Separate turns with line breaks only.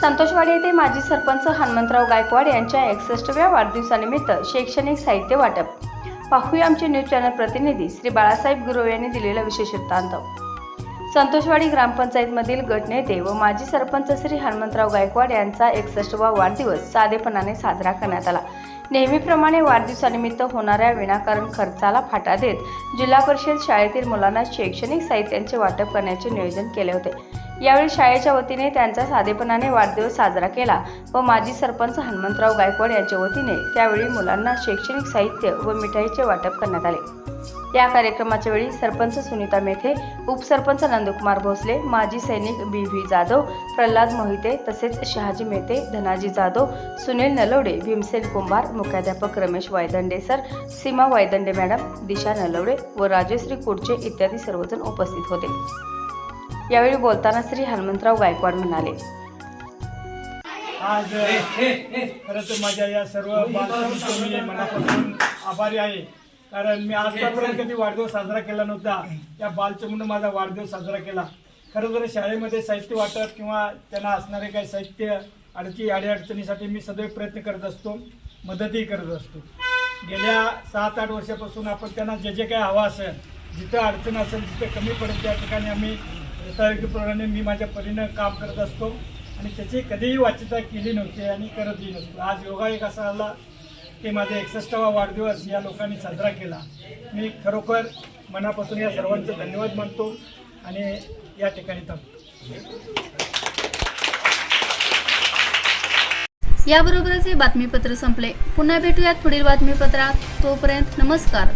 संतोषवाडी येथे माजी सरपंच हनुमंतराव गायकवाड यांच्या एकसष्टव्या वाढदिवसानिमित्त शैक्षणिक साहित्य वाटप. पाहूया आमचे न्यूज चॅनल प्रतिनिधी श्री बाळासाहेब गुरव यांनी दिलेला विशेष वृत्तांत संतोषवाडी ग्रामपंचायतमधील गटनेते व माजी सरपंच श्री हनुमंतराव गायकवाड यांचा एकसष्टवा वाढदिवस साधेपणाने साजरा करण्यात आला. नेहमीप्रमाणे वाढदिवसानिमित्त होणाऱ्या विनाकारण खर्चाला फाटा देत जिल्हा परिषद शाळेतील मुलांना शैक्षणिक साहित्यांचे वाटप करण्याचे नियोजन केले होते. यावेळी शाळेच्या वतीने त्यांचा साधेपणाने वाढदिवस साजरा केला व माजी सरपंच हनुमंतराव गायकवाड यांच्या वतीने त्यावेळी मुलांना शैक्षणिक साहित्य व मिठाईचे वाटप करण्यात आले. या कार्यक्रमाच्या वेळी सरपंच सुनीता मेथे उपसरपंच नंदकुमार भोसले माजी सैनिक बी व्ही जाधव प्रल्हाद मोहिते तसेच शहाजी मेहते धनाजी जाधव सुनील नलवडे भीमसेन कुंभार मुख्याध्यापक रमेश वायदंडे सर सीमा वायदंडे मॅडम दिशा नलवडे व राजश्री कुडचे इत्यादी सर्वजण उपस्थित होते. यावेळी बोलताना श्री हनुमंतराव गायकवाड म्हणाले.
आज खरंच माझ्या या सर्व मी मनापासून आभारी आहे. कारण मी आजपर्यंत कधी वाढदिवस साजरा केला नव्हता. त्या बालचमून माझा वाढदिवस साजरा केला. खरं तर शाळेमध्ये साहित्य वाटप किंवा त्यांना असणारे काही साहित्य अडची अडीअडचणीसाठी मी सदैव प्रयत्न करत असतो मदतही करत असतो. गेल्या सात आठ वर्षापासून आपण त्यांना जे जे काही हवं असेल जिथं अडचण असेल जिथं कमी पडेल त्या ठिकाणी आम्ही यथायोग्यप्रमाणे मी माझ्या परीनं काम करत असतो आणि त्याची कधीही वाच्यता केली नव्हती आणि करतही नसतो. आज योगा एक असा आला की माझा एकसष्टावा वाढदिवस या लोकांनी साजरा केला. मी खरोखर मनापासून या सर्वांचे धन्यवाद मानतो आणि या ठिकाणी थांबतो.
याबरोबरच हे बातमीपत्र संपले. पुन्हा भेटूयात पुढील बातमीपत्रात. तोपर्यंत नमस्कार.